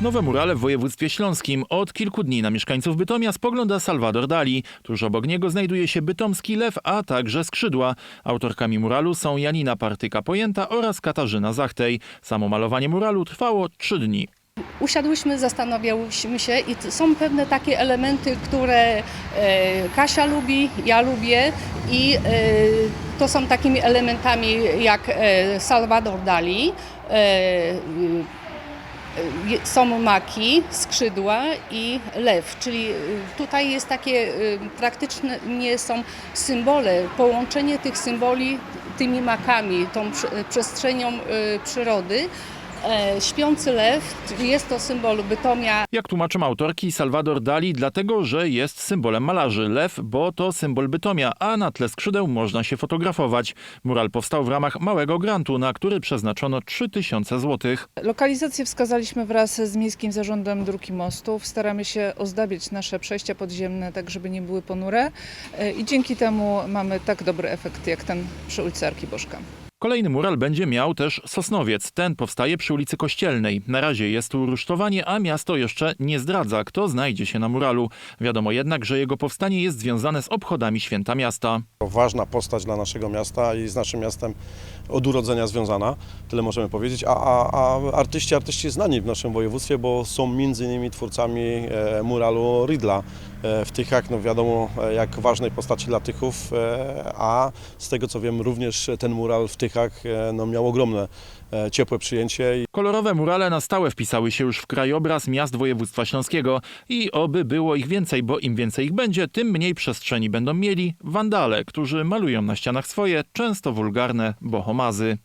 Nowe murale w województwie śląskim. Od kilku dni na mieszkańców Bytomia spogląda Salvador Dali. Tuż obok niego znajduje się bytomski lew, a także skrzydła. Autorkami muralu są Janina Partyka-Pojęta oraz Katarzyna Zachtej. Samo malowanie muralu trwało trzy dni. Usiadłyśmy, zastanawiałyśmy się i są pewne takie elementy, które e, Kasia lubi, ja lubię i e, to są takimi elementami jak e, Salvador Dali. E, e, są maki, skrzydła i lew, czyli e, tutaj jest takie e, praktyczne nie są symbole, połączenie tych symboli tymi makami, tą prze- przestrzenią przyrody. E, Śpiący lew jest to symbol Bytomia. Jak tłumaczą autorki, Salvador Dali dlatego, że jest symbolem malarzy. Lew, bo to symbol Bytomia, a na tle skrzydeł można się fotografować. Mural powstał w ramach małego grantu, na który przeznaczono 3000 złotych. Lokalizację wskazaliśmy wraz z Miejskim Zarządem Dróg i Mostów. Staramy się ozdabiać nasze przejścia podziemne tak, żeby nie były ponure E, i dzięki temu mamy tak dobry efekt jak ten przy ulicy Arkibożka. Kolejny mural będzie miał też Sosnowiec. Ten powstaje przy ulicy Kościelnej. Na razie jest tu rusztowanie, a miasto jeszcze nie zdradza, kto znajdzie się na muralu. Wiadomo jednak, że jego powstanie jest związane z obchodami święta miasta. Ważna postać dla naszego miasta i z naszym miastem od urodzenia związana, tyle możemy powiedzieć. A, a, a artyści, artyści znani w naszym województwie, bo są między innymi twórcami e, muralu Rydla e, w Tychach. No wiadomo, e, jak ważnej postaci dla Tychów, a z tego co wiem, również ten mural w Tychach e, no, miał ogromne e, ciepłe przyjęcie. Kolorowe murale na stałe wpisały się już w krajobraz miast województwa śląskiego i oby było ich więcej, bo im więcej ich będzie, tym mniej przestrzeni będą mieli wandale, którzy malują na ścianach swoje, często wulgarne bohomazy.